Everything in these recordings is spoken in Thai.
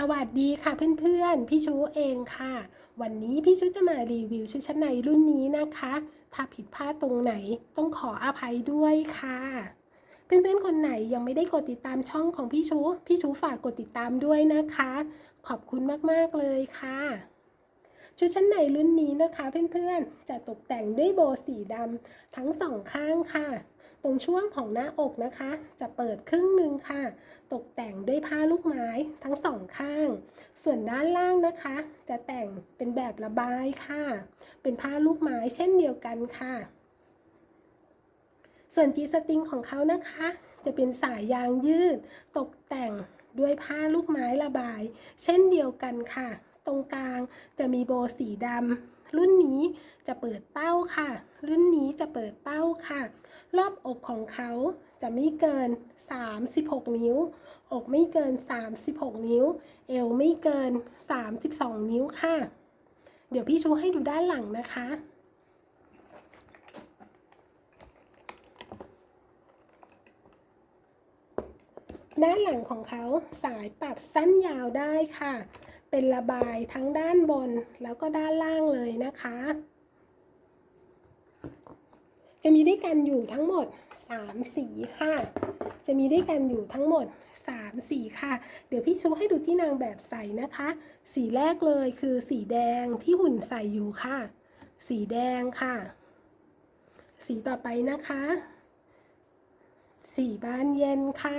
สวัสดีค่ะเพื่อนๆ พี่ชูเองค่ะ วันนี้พี่ชูจะมารีวิวชุดชั้นในรุ่นนี้นะคะ ถ้าผิดพลาดตรงไหนต้องขออภัยด้วยค่ะ เพื่อนๆคนไหนยังไม่ได้กดติดตามช่องของพี่ชู พี่ชูฝากกดติดตามด้วยนะคะ ขอบคุณมากๆเลยค่ะ ชุดชั้นในรุ่นนี้นะคะ เพื่อนๆจะตกแต่งด้วยโบสีดำทั้งสองข้างค่ะ ตรงช่วงของหน้าอกนะคะ จะเปิดครึ่งหนึ่งค่ะ ตกแต่งด้วยผ้าลูกไม้ทั้งสองข้าง ส่วนด้านล่างนะคะ จะแต่งเป็นแบบระบายค่ะ เป็นผ้าลูกไม้เช่นเดียวกันค่ะ ส่วนจีสติงของเขานะคะ จะเป็นสายยางยืด ตกแต่งด้วยผ้าลูกไม้ระบาย เช่นเดียวกันค่ะ ตรงกลางจะมีโบว์สีดำ รุ่นนี้จะเปิดเป้าค่ะ รุ่นนี้จะเปิดเป้าค่ะ รอบอกของเขาจะไม่เกิน 36 นิ้ว อกไม่เกิน 36 นิ้ว เอวไม่เกิน 32 นิ้วค่ะ เดี๋ยวพี่ชูให้ดูด้านหลังนะคะด้านหลังของเขาสายปรับสั้นยาวได้ค่ะ เป็นระบายทั้งด้านบนแล้วก็ด้านล่างเลยนะคะ จะมีด้วยกันอยู่ทั้งหมด 3 สีค่ะ จะมีด้วยกันอยู่ทั้งหมด 3 สีค่ะ เดี๋ยวพี่ชูให้ดูที่นางแบบใส่นะคะ สีแรกเลยคือสีแดงที่หุ่นใส่อยู่ค่ะ สีแดงค่ะ สีต่อไปนะคะ สีบานเย็นค่ะ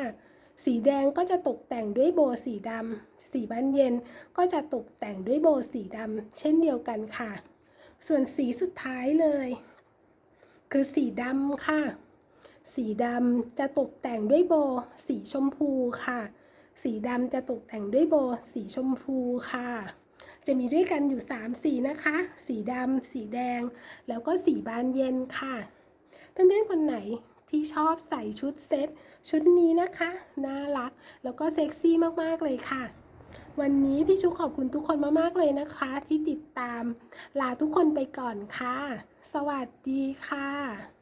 สีแดงก็จะตกแต่งด้วยโบสีดำ สีบานเย็นก็จะตกแต่งด้วยโบสีดำเช่นเดียวกันค่ะ ส่วนสีสุดท้ายเลย คือสีดำค่ะ สีดำจะตกแต่งด้วยโบสีชมพูค่ะ สีดำจะตกแต่งด้วยโบสีชมพูค่ะ จะมีด้วยกันอยู่ 3 สีนะคะ สีดำ สีแดง แล้วก็สีบานเย็นค่ะ เพื่อนๆคนไหน ที่ชอบใส่ชุดเซ็ตชุดนี้นะคะ น่ารัก แล้วก็เซ็กซี่มากๆเลยค่ะ วันนี้พี่ชูขอบคุณทุกคนมากๆเลยนะคะ ที่ติดตาม ลาทุกคนไปก่อนค่ะ สวัสดีค่ะ